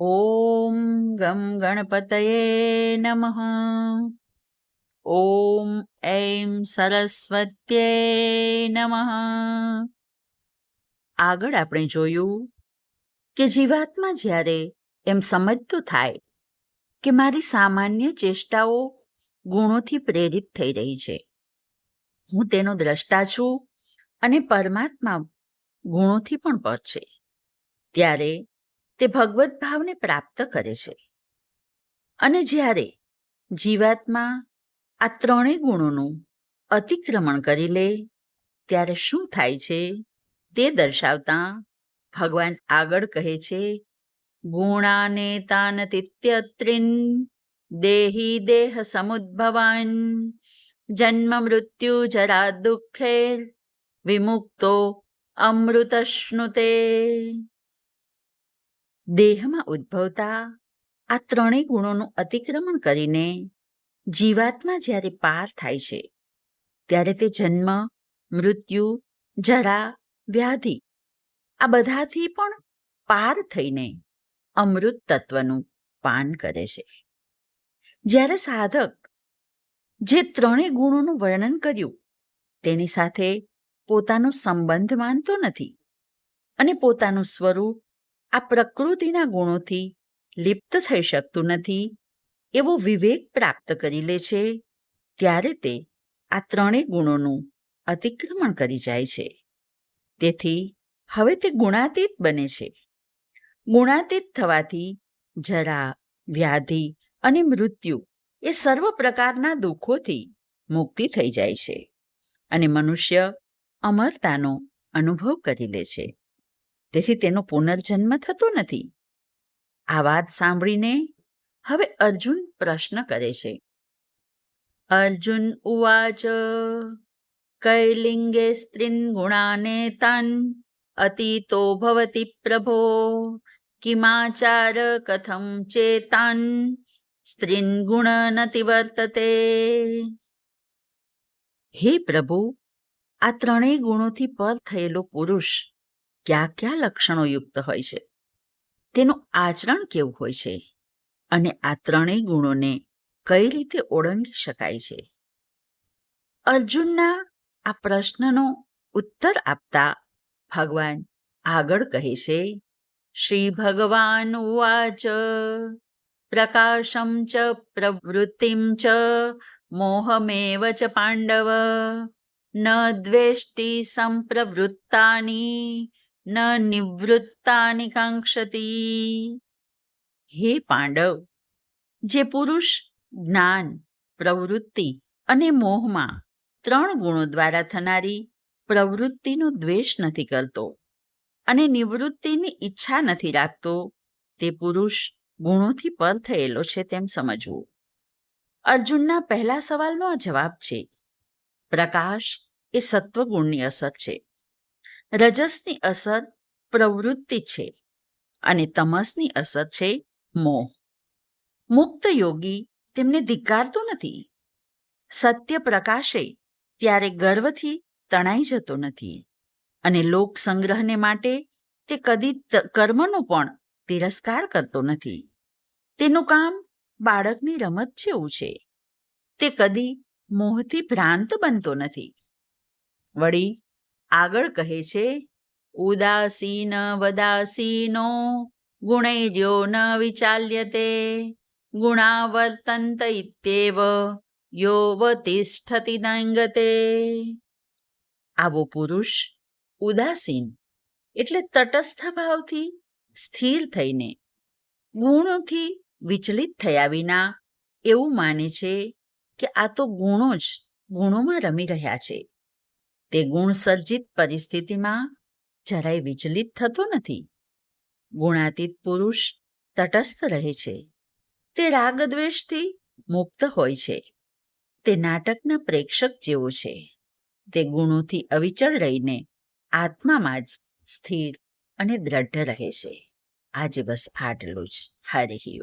ઓમ ગમ ગણપતયે નમઃ ઓમ એમ સરસ્વત્યે નમઃ આગળ આપણે જોયું કે જીવાત્મા જ્યારે એમ સમજતું થાય કે મારી સામાન્ય ચેષ્ટાઓ ગુણોથી પ્રેરિત થઈ રહી છે, હું તેનો દ્રષ્ટા છું અને પરમાત્મા ગુણોથી પણ પર છે, ત્યારે તે ભગવત ભાવને પ્રાપ્ત કરે છે. અને જ્યારે જીવાત્મા આ ત્રણેય ગુણોનું અતિક્રમણ કરી લે, ત્યારે શું થાય છે? તે દર્શાવતા ભગવાન આગળ કહે છે, ગુણાને તાન તિત્યત્રિન, દેહી દેહ સમુદ્ભવાન, જન્મ મૃત્યુ જરા દુઃખેર, વિમુક્તો અમૃતશ્નુતે. દેહમાં ઉદ્ભવતા આ ત્રણેય ગુણોનું અતિક્રમણ કરીને જીવાત્મા જ્યારે પાર થાય છે, ત્યારે તે જન્મ, મૃત્યુ, જરા, વ્યાધિ, આ બધાથી પણ પાર થઈને અમૃત તત્વનું પાન કરે છે. જ્યારે સાધક જે ત્રણેય ગુણોનું વર્ણન કર્યું, તેની સાથે પોતાનો સંબંધ માનતો નથી અને પોતાનું સ્વરૂપ આ પ્રકૃતિના ગુણોથી લિપ્ત થઈ શકતું નથી, એવો વિવેક પ્રાપ્ત કરી લે છે, ત્યારે તે આ ત્રણેય ગુણોનું અતિક્રમણ કરી જાય છે. તેથી હવે તે ગુણાતીત બને છે. ગુણાતીત થવાથી જરા, વ્યાધિ અને મૃત્યુ એ સર્વ પ્રકારના દુઃખોથી મુક્તિ થઈ જાય છે અને મનુષ્ય અમરતાનો અનુભવ કરી લે છે. તેથી તેનો પુનર્જન્મ થતો નથી. આ વાત સાંભળીને હવે અર્જુન પ્રશ્ન કરે છે. અર્જુન ઉવાચ કૈલિંગે સ્ત્રીન ગુણાને તાન, અતીતો ભવતી પ્રભો, કિમાચાર કથમ ચેતાન, સ્ત્રીન ગુણ નતિ વર્તતે. હે પ્રભુ, આ ત્રણેય ગુણોથી પર થયેલો પુરુષ કયા કયા લક્ષણો યુક્ત હોય છે? તેનું આચરણ કેવું હોય છે? અને આ ત્રણેય ગુણોને કઈ રીતે ઓળંગી શકાય છે? અર્જુનના આ પ્રશ્નનો ઉત્તર આપતા ભગવાન આગળ કહે છે, શ્રી ભગવાન ઉવાચ, પ્રકાશમ ચ, પ્રવૃત્તિમ ચ, મોહમેવ ચ પાંડવ, ન દ્વેષ્ટિ સંપ્રવૃત્તાની ન નિવૃત્તાની કાંક્ષતી હે પાંડવ જે પુરુષ જ્ઞાન પ્રવૃત્તિ અને મોહમાં ત્રણ ગુણો દ્વારા થનારી પ્રવૃત્તિનો દ્વેષ નથી કરતો અને નિવૃત્તિની ઈચ્છા નથી રાખતો, તે પુરુષ ગુણોથી પર થયેલો છે તેમ સમજવું. અર્જુનના પહેલા સવાલનો આ જવાબ છે, પ્રકાશ એ સત્વગુણની અસર છે. રજસની અસર પ્રવૃત્તિ છે અને તમસની અસર છે મોહ. મુક્ત યોગી તેમને ધિક્કારતો નથી. સત્ય પ્રકાશે ત્યારે ગર્વથી તણાઈ જતો નથી અને લોક સંગ્રહને માટે તે કદી કર્મનો પણ તિરસ્કાર કરતો નથી. તેનું કામ બાળકની રમત જેવું છે. તે કદી મોહથી ભ્રાંત બનતો નથી. વળી આગળ કહે છે, ઉદાસીન વદાસીનો ગુણૈર્યો ન વિચાલ્યતે, ગુણાવર્તંત ઇત્યેવ યોવતિષ્ઠતિ નંગતે. આવો પુરુષ ઉદાસીન, એટલે તટસ્થ ભાવથી સ્થિર થઈને ગુણોથી વિચલિત થયા વિના એવું માને છે કે આ તો ગુણો જ ગુણોમાં રમી રહ્યા છે. તે ગુણસર્જિત પરિસ્થિતિમાં જરાય વિચલિત થતો નથી. ગુણાતીત પુરુષ તટસ્થ રહે છે. તે રાગ દ્વેષથી મુક્ત હોય છે. તે નાટકના પ્રેક્ષક જેવો છે. તે ગુણોથી અવિચળ રહીને આત્મામાં જ સ્થિર અને દ્રઢ રહે છે. આજે બસ આટલું જ. હરિ